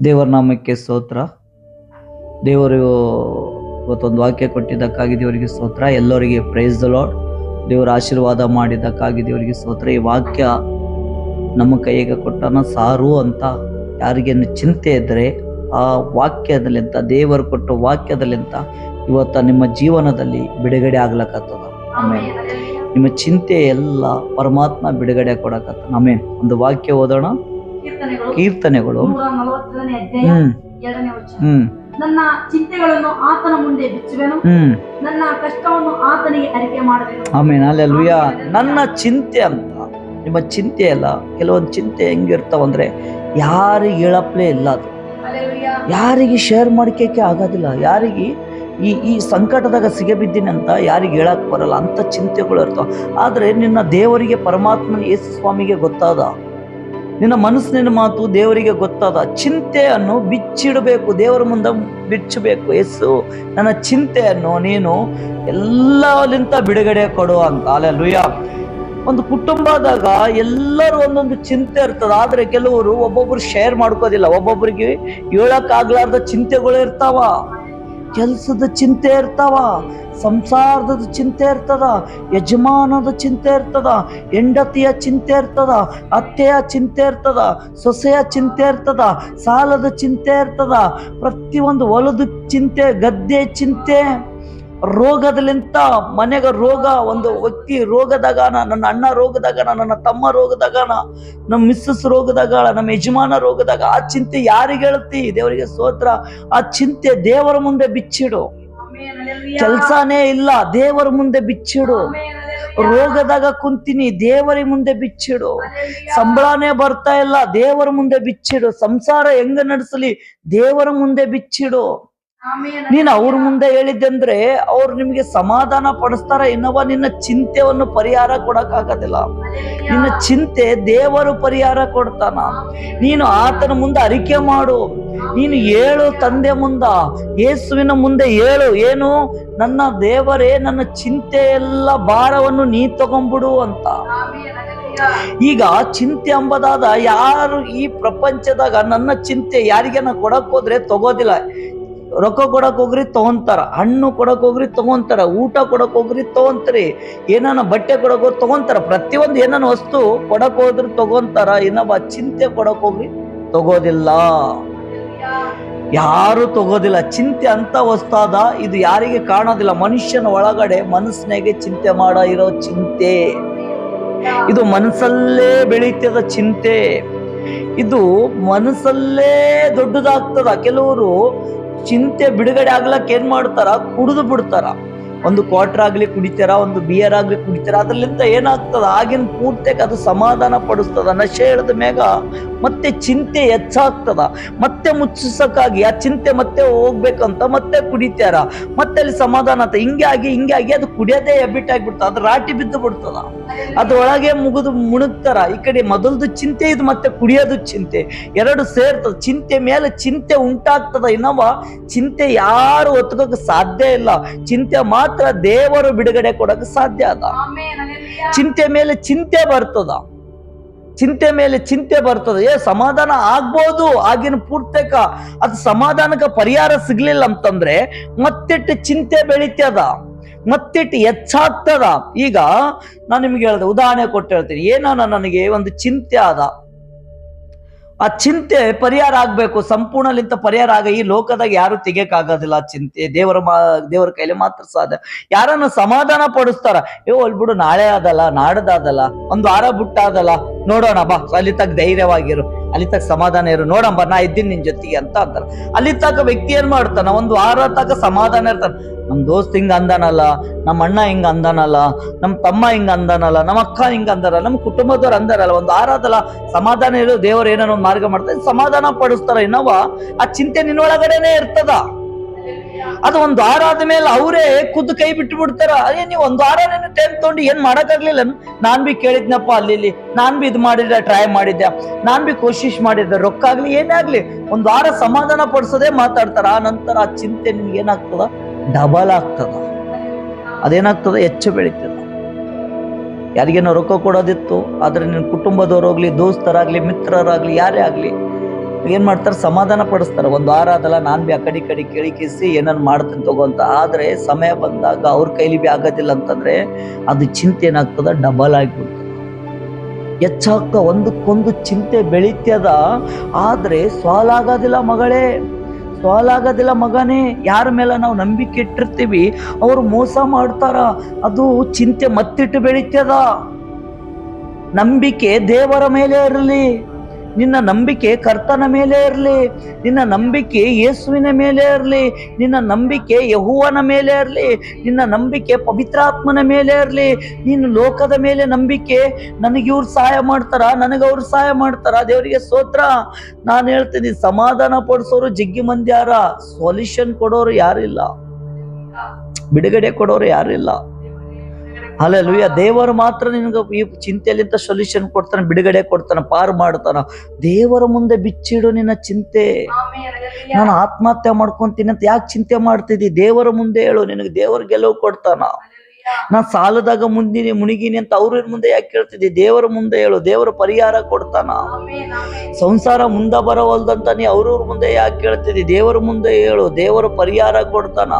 ದೇವರ ನಾಮಕ್ಕೆ ಸ್ತೋತ್ರ. ದೇವರು ಇವತ್ತೊಂದು ವಾಕ್ಯ ಕೊಟ್ಟಿದ್ದಕ್ಕಾಗಿ ದೇವರಿಗೆ ಸ್ತೋತ್ರ. ಎಲ್ಲರಿಗೆ ಪ್ರೈಸ್ ದ ಲಾಡ್ ದೇವರ ಆಶೀರ್ವಾದ ಮಾಡಿದ್ದಕ್ಕಾಗಿ ದೇವರಿಗೆ ಸ್ತೋತ್ರ. ಈ ವಾಕ್ಯ ನಮ್ಮ ಕೈಗೆ ಕೊಟ್ಟನ ಸಾರು ಅಂತ ಯಾರಿಗೇನು ಚಿಂತೆ ಇದ್ದರೆ ಆ ವಾಕ್ಯದಲ್ಲಿಂತ ದೇವರು ಕೊಟ್ಟ ವಾಕ್ಯದಲ್ಲಿಂತ ಇವತ್ತ ನಿಮ್ಮ ಜೀವನದಲ್ಲಿ ಬಿಡುಗಡೆ ಆಗ್ಲಕ್ಕತ್ತದ ಆಮೇಲೆ ನಿಮ್ಮ ಚಿಂತೆ ಎಲ್ಲ ಪರಮಾತ್ಮ ಬಿಡುಗಡೆ ಕೊಡಕತ್ತ ಆಮೇಲೆ ಒಂದು ವಾಕ್ಯ ಓದೋಣ. ಕೀರ್ತನೆಗಳು. ಹ್ಮ್. ಹ್ಮ್. ನನ್ನ ಚಿಂತೆಗಳನ್ನು ಆತನ ಮುಂದೆ ಬಿಚ್ಚುವೆನು. ನನ್ನ ಕಷ್ಟವನ್ನು ಆತನಿಗೆ ಅರಿಕೆ ಮಾಡುವೆನು. ಆಮೇಲೆ ಅಲ್ವಿಯ ನನ್ನ ಚಿಂತೆ ಅಂತ. ನಿಮ್ಮ ಚಿಂತೆ ಅಲ್ಲ. ಕೆಲವೊಂದು ಚಿಂತೆ ಹೆಂಗಿರ್ತಾವಂದ್ರೆ ಯಾರಿಗೆ ಹೇಳಪ್ಲೇ ಇಲ್ಲ ಅದು. ಯಾರಿಗೆ ಶೇರ್ ಮಾಡ್ಕೋಕ್ಕೆ ಆಗೋದಿಲ್ಲ. ಯಾರಿಗೆ ಈ ಈ ಸಂಕಟದಾಗ ಸಿಗಬಿದ್ದೀನಿ ಅಂತ ಯಾರಿಗೆ ಹೇಳಕ್ಕೆ ಬರಲ್ಲ. ಅಂತ ಚಿಂತೆಗಳು ಇರ್ತಾವ. ಆದರೆ ನಿನ್ನ ದೇವರಿಗೆ ಪರಮಾತ್ಮನ ಯೇಸು ಸ್ವಾಮಿಗೆ ಗೊತ್ತಾದ ನಿನ್ನ ಮನಸ್ಸಿನ ಮಾತು ದೇವರಿಗೆ ಗೊತ್ತಾದ. ಚಿಂತೆಯನ್ನು ಬಿಚ್ಚಿಡಬೇಕು. ದೇವರ ಮುಂದೆ ಬಿಚ್ಚಬೇಕು ಎಸ್ಸು ನನ್ನ ಚಿಂತೆಯನ್ನು ನೀನು ಎಲ್ಲಲಿಂತ ಬಿಡುಗಡೆ ಕೊಡು ಅಂತ. ಅಲ್ಲೆಲುಯ್ಯ ಒಂದು ಕುಟುಂಬದಾಗ ಎಲ್ಲರೂ ಒಂದೊಂದು ಚಿಂತೆ ಇರ್ತದೆ. ಆದರೆ ಕೆಲವರು ಒಬ್ಬೊಬ್ರು ಶೇರ್ ಮಾಡ್ಕೋದಿಲ್ಲ. ಒಬ್ಬೊಬ್ರಿಗೆ ಹೇಳಕ್ಕಾಗ್ಲಾರ್ದ ಚಿಂತೆಗಳು ಇರ್ತಾವ. ಕೆಲಸದ ಚಿಂತೆ ಇರ್ತಾವ. ಸಂಸಾರದ ಚಿಂತೆ ಇರ್ತದ ಯಜಮಾನದ ಚಿಂತೆ ಇರ್ತದ, ಹೆಂಡತಿಯ ಚಿಂತೆ ಇರ್ತದ, ಅತ್ತೆಯ ಚಿಂತೆ ಇರ್ತದ, ಸೊಸೆಯ ಚಿಂತೆ ಇರ್ತದ, ಸಾಲದ ಚಿಂತೆ ಇರ್ತದ, ಪ್ರತಿಯೊಂದು ಹೊಲದ ಚಿಂತೆ, ಗದ್ದೆ ಚಿಂತೆ, ರೋಗದಲ್ಲಿಂತ ಮನೆಗೆ ರೋಗ, ಒಂದು ವ್ಯಕ್ತಿ ರೋಗದಾಗಣ ನನ್ನ ಅಣ್ಣ ರೋಗದಾಗನ, ನನ್ನ ತಮ್ಮ ರೋಗದಾಗನ, ನಮ್ಮ ಮಿಸ್ಸಸ್ ರೋಗದಾಗ ನಮ್ಮ ಯಜಮಾನ ರೋಗದಾಗ, ಆ ಚಿಂತೆ ಯಾರಿಗೆ ಹೇಳ್ತಿ ದೇವರಿಗೆ ಸೋತ್ರ ಆ ಚಿಂತೆ ದೇವರ ಮುಂದೆ ಬಿಚ್ಚಿಡು. ಕೆಲ್ಸಾನೇ ಇಲ್ಲ ದೇವರ ಮುಂದೆ ಬಿಚ್ಚಿಡು. ರೋಗದಾಗ ಕುಂತೀನಿ ದೇವರ ಮುಂದೆ ಬಿಚ್ಚಿಡು. ಸಂಬಳನೇ ಬರ್ತಾ ಇಲ್ಲ ದೇವರ ಮುಂದೆ ಬಿಚ್ಚಿಡು. ಸಂಸಾರ ಹೆಂಗ ನಡೆಸಲಿ ದೇವರ ಮುಂದೆ ಬಿಚ್ಚಿಡು. ನೀನು ಅವ್ರ ಮುಂದೆ ಹೇಳಿದ್ದೆಂದ್ರೆ ಅವ್ರು ನಿಮ್ಗೆ ಸಮಾಧಾನ ಪಡಿಸ್ತಾರ ಇನ್ನವ ನಿನ್ನ ಚಿಂತೆವನ್ನು ಪರಿಹಾರ ಕೊಡಕ್ ಆಗೋದಿಲ್ಲ. ನಿನ್ನ ಚಿಂತೆ ದೇವರು ಪರಿಹಾರ ಕೊಡ್ತಾನ. ನೀನು ಆತನ ಮುಂದೆ ಅರಿಕೆ ಮಾಡು. ನೀನು ಹೇಳು ತಂದೆ ಮುಂದ ಯೇಸುವಿನ ಮುಂದೆ ಹೇಳು ಏನು? ನನ್ನ ದೇವರೇ ನನ್ನ ಚಿಂತೆ ಎಲ್ಲ ಭಾರವನ್ನು ನೀ ತಗೊಂಬಿಡು ಅಂತ. ಈಗ ಚಿಂತೆ ಎಂಬುದಾದ ಯಾರು ಈ ಪ್ರಪಂಚದಾಗ ನನ್ನ ಚಿಂತೆ ಯಾರಿಗೇನ ಕೊಡಕ್ ಹೋದ್ರೆ ತಗೋದಿಲ್ಲ. ರೊಕ್ಕ ಕೊಡಕ್ ಹೋಗ್ರಿ ತಗೊಂತಾರ, ಹಣ್ಣು ಕೊಡಕ್ ಹೋಗ್ರಿ ತಗೊಂತಾರ, ಊಟ ಕೊಡಕ್ ಹೋಗ್ರಿ ತಗೊಂತಾರಿ, ಏನಾನ ಬಟ್ಟೆ ಕೊಡಕ್ ಹೋಗಿ ತಗೊಂತಾರ, ಪ್ರತಿಯೊಂದು ಏನಾನ ವಸ್ತು ಕೊಡಕ್ ಹೋದ್ರೆ ತಗೊಂತಾರ ಏನವ ಚಿಂತೆ ಕೊಡಕ್ ಹೋಗ್ರಿ ತಗೋದಿಲ್ಲ. ಯಾರು ತಗೋದಿಲ್ಲ, ಚಿಂತೆ ಅಂತ ವಸ್ತಾದ, ಇದು ಯಾರಿಗೆ ಕಾಣೋದಿಲ್ಲ, ಮನುಷ್ಯನ ಒಳಗಡೆ ಮನಸ್ಸಿನಾಗೆ ಚಿಂತೆ ಮಾಡ ಇರೋ ಚಿಂತೆ ಇದು ಮನಸ್ಸಲ್ಲೇ ಬೆಳೀತದ ಚಿಂತೆ ಇದು ಮನಸ್ಸಲ್ಲೇ ದೊಡ್ಡದಾಗ್ತದ, ಕೆಲವರು ಚಿಂತೆ ಬಿಡುಗಡೆ ಆಗ್ಲಕ್ಕೆ ಏನ್ ಮಾಡ್ತಾರ? ಕುಡಿದು ಬಿಡ್ತಾರ. ಒಂದು ಕ್ವಾರ್ಟರ್ ಆಗ್ಲಿ ಕುಡಿತಾರ, ಒಂದು ಬಿಯರ್ ಆಗ್ಲಿ ಕುಡಿತಾರ, ಅದ್ರಲ್ಲಿಂದ ಏನಾಗ್ತದ? ಆಗಿನ ಪೂರ್ತಿಗೆ ಅದು ಸಮಾಧಾನ ಪಡಿಸ್ತದ, ನಶೆ ಹೇಳಿದ ಮೇಗ ಮತ್ತೆ ಚಿಂತೆ ಹೆಚ್ಚಾಗ್ತದ. ಮತ್ತೆ ಮುಚ್ಚಿಸಕ್ಕಾಗಿ, ಆ ಚಿಂತೆ ಮತ್ತೆ ಹೋಗ್ಬೇಕಂತ ಮತ್ತೆ ಕುಡಿತಾರ. ಮತ್ತೆ ಅಲ್ಲಿ ಸಮಾಧಾನ ಆತ. ಹಿಂಗೆ ಆಗಿ ಹಿಂಗೆ ಆಗಿ, ಅದು ಕುಡಿಯೋದೇ ಹೆಬಿಟ್ ಆಗ್ಬಿಡ್ತದ. ಅದು ರಾಟಿ ಬಿದ್ದು ಬಿಡ್ತದ. ಅದ್ರೊಳಗೆ ಮುಗಿದು ಮುಣುಗ್ತಾರ. ಈ ಕಡೆ ಮೊದಲ್ದು ಚಿಂತೆ, ಇದು ಮತ್ತೆ ಕುಡಿಯೋದು ಚಿಂತೆ. ಎರಡು ಸೇರ್ತದ. ಚಿಂತೆ ಮೇಲೆ ಚಿಂತೆ ಉಂಟಾಗ್ತದ. ಇನ್ನವ ಚಿಂತೆ ಯಾರು ಒತ್ಕೋಕ್ ಸಾಧ್ಯ ಇಲ್ಲ. ಚಿಂತೆ ಮಾತ್ರ ದೇವರು ಬಿಡುಗಡೆ ಕೊಡಕ್ಕೆ ಸಾಧ್ಯ ಅದ. ಚಿಂತೆ ಮೇಲೆ ಚಿಂತೆ ಬರ್ತದ. ಚಿಂತೆ ಮೇಲೆ ಚಿಂತೆ ಬರ್ತದ. ಏ ಸಮಾಧಾನ ಆಗ್ಬೋದು ಆಗಿನ ಪೂರ್ತಕ. ಅದು ಸಮಾಧಾನಕ್ಕೆ ಪರಿಹಾರ ಸಿಗ್ಲಿಲ್ಲ ಅಂತಂದ್ರೆ ಮತ್ತಿಟ್ಟು ಚಿಂತೆ ಬೆಳಿತದ ಮತ್ತಿಟ್ಟು ಹೆಚ್ಚಾಗ್ತದ. ಈಗ ನಾನು ನಿಮ್ಗೆ ಹೇಳ್ದೆ ಉದಾಹರಣೆ ಕೊಟ್ಟು ಹೇಳ್ತೀನಿ. ಏನಾನ ನನಗೆ ಒಂದು ಚಿಂತೆ ಆದ ಆ ಚಿಂತೆ ಪರಿಹಾರ ಆಗ್ಬೇಕು, ಸಂಪೂರ್ಣಲಿಂತ ಪರಿಹಾರ ಆಗ ಈ ಲೋಕದಾಗ ಯಾರು ತೆಗಿಯಕ್ ಆಗೋದಿಲ್ಲ ಆ ಚಿಂತೆ. ದೇವರ ಮಾ, ದೇವರ ಕೈಲಿ ಮಾತ್ರ ಸಾಧ್ಯ. ಯಾರನ್ನ ಸಮಾಧಾನ ಪಡಿಸ್ತಾರ, ಏ ಬಿಡು, ನಾಳೆ ಆದಲ್ಲ ನಾಡದಾದಲ್ಲ ಒಂದು ವಾರ ಬಿಟ್ಟಾದಲ್ಲ, ನೋಡೋಣ ಬಾ ಅಲ್ಲಿ ತಕ್ಕ ಧೈರ್ಯವಾಗಿರು ಅಲ್ಲಿ ತಕ್ಕ ಸಮಾಧಾನ ಇರು, ನೋಡಂಬ, ನಾ ಇದ್ದೀನಿ ನಿನ್ ಜೊತೆಗೆ ಅಂತ ಅಂತಾರ. ಅಲ್ಲಿ ತಕ್ಕ ವ್ಯಕ್ತಿ ಏನ್ ಮಾಡ್ತಾನ, ಒಂದು ವಾರ ತಕ್ಕ ಸಮಾಧಾನ ಇರ್ತಾನ. ನಮ್ ದೋಸ್ತ್ ಹಿಂಗ ಅಂದಾನಲ್ಲ ನಮ್ಮ ಅಣ್ಣ ಹಿಂಗ ಅಂದಾನಲ್ಲ ನಮ್ಮ ತಮ್ಮ ಹಿಂಗ ಅಂದಾನಲ್ಲ ನಮ್ಮ ಅಕ್ಕ ಹಿಂಗ ಅಂದಾರ ನಮ್ಮ ಕುಟುಂಬದವ್ರು ಅಂದಾರಲ್ಲ, ಒಂದು ವಾರ ಅದಲ್ಲ ಸಮಾಧಾನ ಇರೋ ದೇವರು ಏನೋ ಒಂದು ಮಾರ್ಗ ಮಾಡ್ತಾರೆ ಸಮಾಧಾನ ಪಡಿಸ್ತಾರ. ಇನ್ನವ ಆ ಚಿಂತೆ ನಿನ್ನೊಳಗಡೆನೆ ಇರ್ತದ. ಅದು ಒಂದು ವಾರ ಆದ್ಮೇಲೆ ಅವರೇ ಖುದ್ದು ಕೈ ಬಿಟ್ಟು ಬಿಡ್ತಾರ ಅದೇ ನೀವು ಒಂದು ವಾರ ಟೈಮ್ ತಗೊಂಡು ಏನ್ ಮಾಡಕ್ಕಾಗ್ಲಿಲ್ಲ ನಾನ್ ಬಿ ಕೇಳಿದ್ನಪ್ಪ ಅಲ್ಲಿ ಇಲ್ಲಿ, ನಾನ್ ಬಿ ಇದು ಮಾಡಿದ್ದೆ, ಟ್ರೈ ಮಾಡಿದ್ದೆ, ನಾನ್ ಬಿ ಕೋಶಿಶ್ ಮಾಡಿದ್ದೆ ರೊಕ್ಕ ಆಗ್ಲಿ ಏನೇ ಆಗ್ಲಿ, ಒಂದು ವಾರ ಸಮಾಧಾನ ಪಡಿಸೋದೇ ಮಾತಾಡ್ತಾರ. ಆ ನಂತರ ಆ ಚಿಂತೆ ನಿಮ್ಗೆ ಏನಾಗ್ತದ? ಡಬಲ್ ಆಗ್ತದ. ಅದೇನಾಗ್ತದೆ? ಹೆಚ್ಚು ಬೆಳೀತದ. ಯಾರಿಗೇನೋ ರೊಕ್ಕ ಕೊಡೋದಿತ್ತು, ಆದರೆ ನಿನ್ನ ಕುಟುಂಬದವರಾಗಲಿ ದೋಸ್ತರಾಗಲಿ, ಮಿತ್ರರಾಗಲಿ, ಯಾರೇ ಆಗಲಿ, ಏನು ಮಾಡ್ತಾರೆ? ಸಮಾಧಾನ ಪಡಿಸ್ತಾರೆ. ಒಂದು ವಾರ ಅದಲ್ಲ ನಾನು ಬಿ ಆ ಕಡೆ ಕಡೆ ಕೇಳಿಕಿಸಿ ಏನನ್ನ ಮಾಡ್ತೀನಿ ತಗೋಂತ ಆದರೆ ಸಮಯ ಬಂದಾಗ ಅವ್ರ ಕೈಲಿ ಬಿ ಆಗೋದಿಲ್ಲ ಅಂತಂದರೆ ಅದು ಚಿಂತೆ ಏನಾಗ್ತದೆ? ಡಬಲ್ ಆಗಿಬಿಡ್ತದೆ. ಹೆಚ್ಚಾಗ್ತ ಒಂದಕ್ಕೊಂದು ಚಿಂತೆ ಬೆಳೀತದ. ಆದ್ರೆ ಸಾಲಾಗೋದಿಲ್ಲ ಮಗಳೇ. ಸಾಲಾಗೋದಿಲ್ಲ ಮಗನೇ, ಯಾರ ಮೇಲೆ ನಾವು ನಂಬಿಕೆ ಇಟ್ಟಿರ್ತೀವಿ, ಅವರು ಮೋಸ ಮಾಡ್ತಾರ, ಅದು ಚಿಂತೆ ಮತ್ತಿಟ್ಟು ಬೆಳೀತದ. ನಂಬಿಕೆ ದೇವರ ಮೇಲೆ ಇರಲಿ. ನಿನ್ನ ನಂಬಿಕೆ ಕರ್ತನ ಮೇಲೆ ಇರಲಿ, ನಿನ್ನ ನಂಬಿಕೆ ಯೇಸುವಿನ ಮೇಲೆ ಇರಲಿ, ನಿನ್ನ ನಂಬಿಕೆ ಯಹುವನ ಮೇಲೆ ಇರಲಿ, ನಿನ್ನ ನಂಬಿಕೆ ಪವಿತ್ರಾತ್ಮನ ಮೇಲೆ ಇರಲಿ. ನೀನು ಲೋಕದ ಮೇಲೆ ನಂಬಿಕೆ, ನನಗೆ ಇವ್ರು ಸಹಾಯ ಮಾಡ್ತಾರ, ನನಗೆ ಅವ್ರು ಸಹಾಯ ಮಾಡ್ತಾರ, ದೇವರಿಗೆ ಸ್ತೋತ್ರ. ನಾನು ಹೇಳ್ತೀನಿ, ಸಮಾಧಾನ ಪಡಿಸೋರು ಜಗ್ಗಿ ಮಂದಿ ಯಾರ ಸೊಲ್ಯೂಷನ್ ಕೊಡೋರು ಯಾರಿಲ್ಲ. ಬಿಡುಗಡೆ ಕೊಡೋರು ಯಾರಿಲ್ಲ. ಅಲ್ಲೆಲ್ಲೂಯ್ಯ ದೇವರು ಮಾತ್ರ ನಿನಗೆ ಈ ಚಿಂತೆಯಲ್ಲಿಂತ ಸೊಲ್ಯೂಷನ್ ಕೊಡ್ತಾನೆ, ಬಿಡುಗಡೆ ಕೊಡ್ತಾನೆ, ಪಾರು ಮಾಡ್ತಾನ ದೇವರ ಮುಂದೆ ಬಿಚ್ಚಿಡು ನಿನ್ನ ಚಿಂತೆ. ನಾನು ಆತ್ಮಹತ್ಯೆ ಮಾಡ್ಕೊಂತೀನಿ ಅಂತ ಯಾಕೆ ಚಿಂತೆ ಮಾಡ್ತಿದ್ದಿ? ದೇವರ ಮುಂದೆ ಹೇಳು, ನಿನಗೆ ದೇವರ ಗೆಲುವು ಕೊಡ್ತಾನ. ನಾ ಸಾಲದಾಗ ಮುಂದಿನಿ ಮುಣಿಗಿನಿ ಅಂತ ಅವ್ರ ಮುಂದೆ ಯಾಕೆ ಕೇಳ್ತಿದ್ದಿ? ದೇವರ ಮುಂದೆ ಹೇಳು ದೇವರ ಪರಿಹಾರ ಕೊಡ್ತಾನ. ಸಂಸಾರ ಮುಂದ ಬರವಲ್ದಂತ ನೀ ಅವ್ರವ್ರ ಮುಂದೆ ಯಾಕೆ ಕೇಳ್ತಿದ್ದಿ? ದೇವರ ಮುಂದೆ ಹೇಳು ದೇವರ ಪರಿಹಾರ ಕೊಡ್ತಾನ.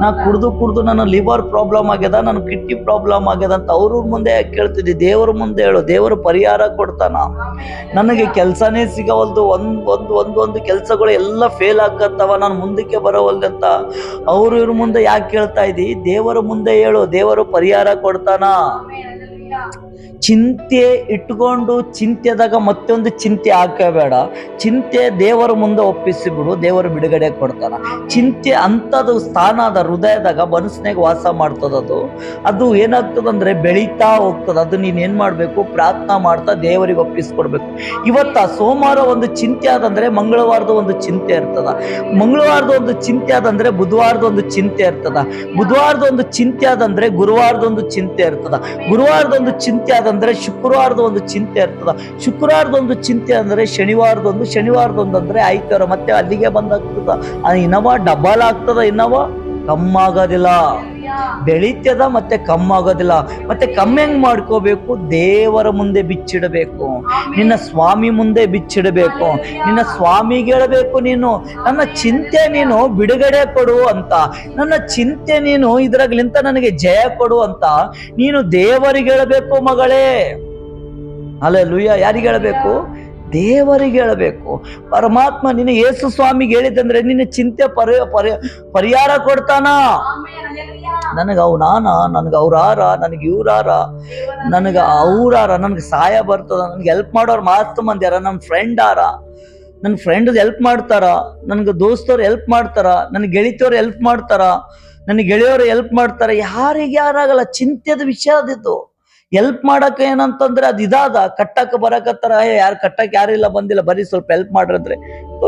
ನಾ ಕುಡ್ದು ಕುಡ್ದು ನನ್ನ ಲಿವರ್ ಪ್ರಾಬ್ಲಮ್ ಆಗ್ಯದ ನನ್ನ ಕಿಡ್ನಿ ಪ್ರಾಬ್ಲಮ್ ಆಗ್ಯದ ಅಂತ ಅವ್ರವ್ರ ಮುಂದೆ ಯಾಕೆ ಕೇಳ್ತಿದ್ದಿ? ದೇವರ ಮುಂದೆ ಹೇಳು ದೇವರ ಪರಿಹಾರ ಕೊಡ್ತಾನ. ನನಗೆ ಕೆಲಸನೇ ಸಿಗವಲ್ದು ಒಂದ್ ಒಂದ್ ಒಂದು ಒಂದು ಕೆಲಸಗಳು ಎಲ್ಲ ಫೇಲ್ ಆಗತ್ತವ ನಾನು ಮುಂದಕ್ಕೆ ಬರವಲ್ದಂತ. ಅವ್ರ ಇವ್ರ ಮುಂದೆ ಯಾಕೆ ಕೇಳ್ತಾ ಇದ್ದಿ? ದೇವರ ಮುಂದೆ ಹೇಳು ದೇವರು ಪರಿಹಾರ ಕೊಡ್ತಾನ? ಚಿಂತೆ ಇಟ್ಕೊಂಡು ಚಿಂತೆದಾಗ ಮತ್ತೊಂದು ಚಿಂತೆ ಹಾಕಬೇಡ. ಚಿಂತೆ ದೇವರ ಮುಂದೆ ಒಪ್ಪಿಸಿಬಿಡು, ದೇವರು ಬಿಡುಗಡೆ ಕೊಡ್ತಾನ. ಚಿಂತೆ ಅಂಥದ್ದು ಸ್ಥಾನ ಅದ, ಹೃದಯದಾಗ ಮನಸ್ಸಿನಾಗ ವಾಸ ಮಾಡ್ತದದು ಅದು. ಏನಾಗ್ತದಂದ್ರೆ ಬೆಳೀತಾ ಹೋಗ್ತದ. ಅದು ನೀನು ಏನು ಮಾಡಬೇಕು? ಪ್ರಾರ್ಥನಾ ಮಾಡ್ತಾ ದೇವರಿಗೆ ಒಪ್ಪಿಸ್ಕೊಡ್ಬೇಕು. ಇವತ್ತ ಸೋಮವಾರ ಒಂದು ಚಿಂತೆ ಆದಂದ್ರೆ ಮಂಗಳವಾರದ ಒಂದು ಚಿಂತೆ ಇರ್ತದ. ಮಂಗಳವಾರದ ಒಂದು ಚಿಂತೆ ಆದಂದ್ರೆ ಬುಧವಾರದ ಒಂದು ಚಿಂತೆ ಇರ್ತದ. ಬುಧವಾರದ ಒಂದು ಚಿಂತೆ ಆದಂದ್ರೆ ಗುರುವಾರದ ಒಂದು ಚಿಂತೆ ಇರ್ತದ. ಗುರುವಾರದ ಒಂದು ಚಿಂತೆ ಆದಂದ್ರೆ ಶುಕ್ರವಾರದ ಒಂದು ಚಿಂತೆ ಇರ್ತದ. ಶುಕ್ರವಾರದ ಒಂದು ಚಿಂತೆ ಅಂದ್ರೆ ಶನಿವಾರದೊಂದು ಶನಿವಾರದೊಂದು ಅಂದ್ರೆ ಆಯ್ತಾರ ಮತ್ತೆ ಅಲ್ಲಿಗೆ ಬಂದಾಗ್ತದ. ಇನ್ನವ ಡಬಲ್ ಆಗ್ತದ, ಇನ್ನವ ಕಮ್ಮಾಗೋದಿಲ್ಲ ಬೆಳಿತದ ಮತ್ತೆ ಕಮ್ಮಾಗೋದಿಲ್ಲ. ಮತ್ತೆ ಕಮ್ಮಿ ಹೆಂಗ್ ಮಾಡ್ಕೋಬೇಕು? ದೇವರ ಮುಂದೆ ಬಿಚ್ಚಿಡಬೇಕು. ನಿನ್ನ ಸ್ವಾಮಿ ಮುಂದೆ ಬಿಚ್ಚಿಡಬೇಕು. ನಿನ್ನ ಸ್ವಾಮಿಗೆ ಹೇಳಬೇಕು ನೀನು. ನನ್ನ ಚಿಂತೆ ನೀನು ಬಿಡುಗಡೆ ಕೊಡು ಅಂತ. ನನ್ನ ಚಿಂತೆ ನೀನು ಇದ್ರಾಗ್ಲಿಂತ ನನಗೆ ಜಯ ಕೊಡು ಅಂತ. ನೀನು ದೇವರಿಗೆ ಹೇಳಬೇಕು ಮಗಳೇ. ಅಲ್ಲ ಲೂಯ್ಯ ಯಾರಿಗೆ ಹೇಳಬೇಕು? ದೇವರಿಗೆ ಹೇಳಬೇಕು. ಪರಮಾತ್ಮ ನಿನ್ನ ಯೇಸು ಸ್ವಾಮಿಗೆ ಹೇಳಿದಂದ್ರೆ ನಿನ್ನ ಚಿಂತೆ ಪರಿ ಪರಿ, ಪರಿಹಾರ ಕೊಡ್ತಾನ? ನನಗೆ ಅವನಾನ ನನಗೆ ಅವ್ರಾರ ನನಗೆ ಇವ್ರಾರ ನನಗೆ ಅವ್ರಾರ ನನಗೆ ಸಹಾಯ ಬರ್ತದ? ನನಗೆ ಹೆಲ್ಪ್ ಮಾಡೋರು ಮಾತು ಮಂದಿ ಯಾರ? ನನ್ನ ಫ್ರೆಂಡ್ ಆರ ನನ್ನ ಫ್ರೆಂಡ್ ಹೆಲ್ಪ್ ಮಾಡ್ತಾರ? ನನಗೆ ದೋಸ್ತವ್ರು ಹೆಲ್ಪ್ ಮಾಡ್ತಾರ? ನನ್ನ ಗೆಳಿತಿಯವ್ರು ಹೆಲ್ಪ್ ಮಾಡ್ತಾರ? ನನ್ನ ಗೆಳೆಯವರು ಹೆಲ್ಪ್ ಮಾಡ್ತಾರ? ಯಾರಿಗೆ ಯಾರಾಗಲ್ಲ? ಚಿಂತೆದ ವಿಷಯ ಅದಿತ್ತು ಹೆಲ್ಪ್ ಮಾಡಕ್ಕೆ ಏನಂತಂದ್ರೆ ಅದು ಇದಾದ. ಕಟ್ಟಕ್ಕೆ ಬರಕತ್ತಾರ ಯಾರು ಕಟ್ಟಕ್ಕೆ ಯಾರಿಲ್ಲ ಬಂದಿಲ್ಲ ಬರೀ ಸ್ವಲ್ಪ ಹೆಲ್ಪ್ ಮಾಡ್ರಂದ್ರೆ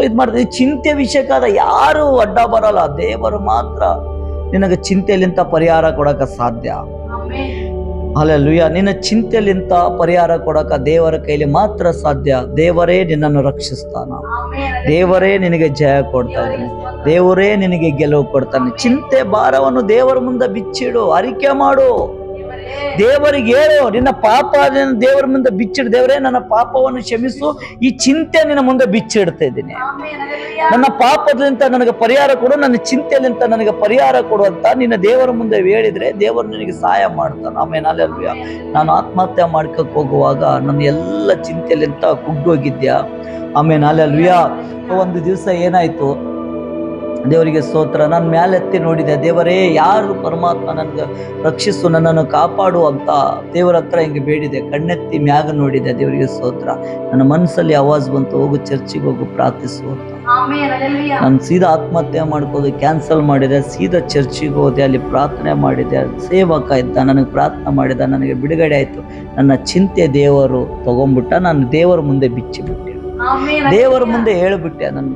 ಇದು ಮಾಡಿದ್ರೆ ಚಿಂತೆ ವಿಷಯಕ್ಕಾದ ಯಾರು ಅಡ್ಡ ಬರಲ್ಲ. ದೇವರು ಮಾತ್ರ ನಿನಗೆ ಚಿಂತೆಲಿಂತ ಪರಿಹಾರ ಕೊಡಕ ಸಾಧ್ಯ. ಅಲ್ಲ ಅಲ್ಲೆಲ್ಲುಯ್ಯ ನಿನ್ನ ಚಿಂತೆಲಿಂತ ಪರಿಹಾರ ಕೊಡಕ ದೇವರ ಕೈಲಿ ಮಾತ್ರ ಸಾಧ್ಯ. ದೇವರೇ ನಿನ್ನನ್ನು ರಕ್ಷಿಸ್ತಾನ. ದೇವರೇ ನಿನಗೆ ಜಯ ಕೊಡ್ತಾನೆ. ದೇವರೇ ನಿನಗೆ ಗೆಲುವು ಕೊಡ್ತಾನೆ. ಚಿಂತೆ ಭಾರವನ್ನು ದೇವರ ಮುಂದೆ ಬಿಚ್ಚಿಡು. ಅರಿಕೆ ಮಾಡು. ದೇವರಿಗೆ ಹೇಳು ನಿನ್ನ ಪಾಪ ನಿನ್ನ ದೇವರ ಮುಂದೆ ಬಿಚ್ಚಿಡು. ದೇವರೇ ನನ್ನ ಪಾಪವನ್ನು ಕ್ಷಮಿಸು. ಈ ಚಿಂತೆ ನಿನ್ನ ಮುಂದೆ ಬಿಚ್ಚಿಡ್ತಾ ಇದ್ದೀನಿ. ನನ್ನ ಪಾಪದಿಂದ ನನಗೆ ಪರಿಹಾರ ಕೊಡು ನನ್ನ ಚಿಂತೆಲಿಂತ ನನಗೆ ಪರಿಹಾರ ಕೊಡು ಅಂತ ನಿನ್ನ ದೇವರ ಮುಂದೆ ಹೇಳಿದ್ರೆ ದೇವರು ನಿನಗೆ ಸಹಾಯ ಮಾಡ್ತಾನೆ. ಆಮೇಲೆ ನಾನು ಆತ್ಮಹತ್ಯೆ ಮಾಡ್ಕಕ್ಕೆ ಹೋಗುವಾಗ ನನ್ನ ಎಲ್ಲ ಚಿಂತೆಲಿಂತ ಕುಗ್ಗೋಗಿದ್ಯಾ? ಆಮೇಲೆ ಅಲ್ವಿಯಾ ಒಂದು ದಿವಸ ಏನಾಯ್ತು? ದೇವರಿಗೆ ಸ್ತೋತ್ರ. ನಾನು ಮ್ಯಾಲೆತ್ತಿ ನೋಡಿದೆ ದೇವರೇ ಯಾರು ಪರಮಾತ್ಮ ನನಗೆ ರಕ್ಷಿಸು ನನ್ನನ್ನು ಕಾಪಾಡು ಅಂತ ದೇವರ ಹತ್ರ ಹಿಂಗೆ ಬೇಡಿದೆ. ಕಣ್ಣೆತ್ತಿ ಮ್ಯಾಗ ನೋಡಿದೆ ದೇವರಿಗೆ ಸ್ತೋತ್ರ. ನನ್ನ ಮನಸ್ಸಲ್ಲಿ ಆವಾಜ್ ಬಂತು ಹೋಗು ಚರ್ಚಿಗೆ ಹೋಗು ಪ್ರಾರ್ಥಿಸು ಅಂತ. ನಾನು ಸೀದಾ ಆತ್ಮಹತ್ಯೆ ಮಾಡ್ಕೋದು ಕ್ಯಾನ್ಸಲ್ ಮಾಡಿದೆ ಸೀದಾ ಚರ್ಚಿಗೆ ಹೋದೆ ಅಲ್ಲಿ ಪ್ರಾರ್ಥನೆ ಮಾಡಿದೆ ಸೇವಕ ಇದ್ದ ನನಗೆ ಪ್ರಾರ್ಥನೆ ಮಾಡಿದ ನನಗೆ ಬಿಡುಗಡೆ ಆಯಿತು. ನನ್ನ ಚಿಂತೆ ದೇವರು ತಗೊಂಡ್ಬಿಟ್ಟ ನಾನು ದೇವರ ಮುಂದೆ ಬಿಚ್ಚಿಬಿಟ್ಟೆ. ದೇವರ ಮುಂದೆ ಹೇಳ್ಬಿಟ್ಟೆ ನನ್ನ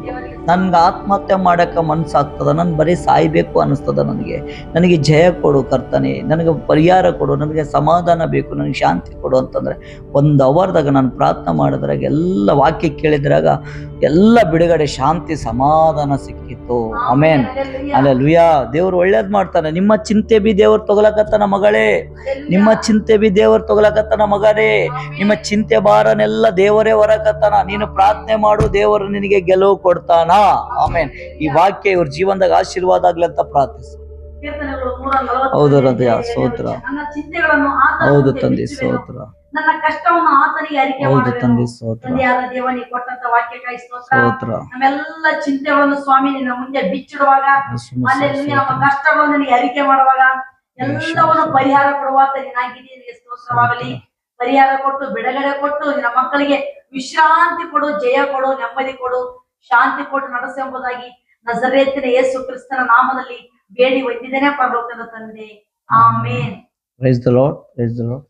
ನನ್ಗೆ ಆತ್ಮಹತ್ಯೆ ಮಾಡೋಕ್ಕೆ ಮನಸ್ಸಾಗ್ತದ ನಾನು ಬರೀ ಸಾಯ್ಬೇಕು ಅನಿಸ್ತದ ನನಗೆ. ನನಗೆ ಜಯ ಕೊಡು ಕರ್ತನೆ, ನನಗೆ ಪರಿಹಾರ ಕೊಡು, ನನಗೆ ಸಮಾಧಾನ ಬೇಕು, ನನಗೆ ಶಾಂತಿ ಕೊಡು ಅಂತಂದರೆ ಒಂದು ಅವರ್ದಾಗ ನಾನು ಪ್ರಾರ್ಥನೆ ಮಾಡಿದ್ರಾಗ, ಎಲ್ಲ ವಾಕ್ಯ ಕೇಳಿದ್ರಾಗ ಎಲ್ಲ ಬಿಡುಗಡೆ ಶಾಂತಿ ಸಮಾಧಾನ ಸಿಕ್ಕಿತ್ತು. ಆಮೇನ್. ಅಲ್ಲ ಲುಯಾ ದೇವ್ರು ಒಳ್ಳೇದ್ ಮಾಡ್ತಾನೆ. ನಿಮ್ಮ ಚಿಂತೆ ಬಿ ದೇವ್ರು ತಗೊಳಕತ್ತನ ಮಗಳೇ. ನಿಮ್ಮ ಚಿಂತೆ ಬಿ ದೇವ್ರ ತಗೊಳಕತ್ತನ ಮಗನೇ. ನಿಮ್ಮ ಚಿಂತೆ ಭಾರನೆಲ್ಲ ದೇವರೇ ಹೊರಕತ್ತಾನ. ನೀನು ಪ್ರಾರ್ಥನೆ ಮಾಡು ದೇವರು ನಿನಗೆ ಗೆಲುವು ಕೊಡ್ತಾನ. ಆಮೇನ್. ಈ ವಾಕ್ಯ ಇವ್ರ ಜೀವನದಾಗ ಆಶೀರ್ವಾದ ಆಗ್ಲಿ ಅಂತ ಪ್ರಾರ್ಥಿಸು. ಹೌದು ಹೃದಯ, ಆತನ ಹೌದು ತಂದೆ ಬಿಚ್ಚುವೆನು. ನನ್ನ ಕಷ್ಟವನ್ನು ಆತನಿಗೆ ಅರಿಕೆ. ತಂದೆ ತಂದೆಯಾದ ದೇವನಿಗೆ ಕೊಟ್ಟಂತ ವಾಕ್ಯಕ್ಕಾಗಿ ಸ್ತೋತ್ರ. ನಮ್ಮೆಲ್ಲ ಚಿಂತೆಗಳನ್ನು ಸ್ವಾಮಿ ನಿನ್ನ ಮುಂದೆ ಬಿಚ್ಚಿಡುವಾಗ ಅಲ್ಲಿ ನಮ್ಮ ಕಷ್ಟಗಳನ್ನು ನಿನಗೆ ಅರಿಕೆ ಮಾಡುವಾಗ ಎಲ್ಲವನ್ನು ಪರಿಹಾರ ಕೊಡುವಂತ ನೀನಾಗಿದ್ದೀನಿ ಸ್ತೋತ್ರವಾಗಲಿ. ಪರಿಹಾರ ಕೊಟ್ಟು ಬಿಡುಗಡೆ ಕೊಟ್ಟು ನಿನ್ನ ಮಕ್ಕಳಿಗೆ ವಿಶ್ರಾಂತಿ ಕೊಡು ಜಯ ಕೊಡು ನೆಮ್ಮದಿ ಕೊಡು ಶಾಂತಿ ಕೊಟ್ಟು ನಡೆಸು ಎಂಬುದಾಗಿ ನಜರೇತಿನ ಯೇಸು ಕ್ರಿಸ್ತನ ನಾಮದಲ್ಲಿ ಬೇಡಿ ಒಯ್ದಿದ್ದೇನೆ ಪರಲೋಕದ ತಂದೆ. Amen. Praise the lord praise the Lord.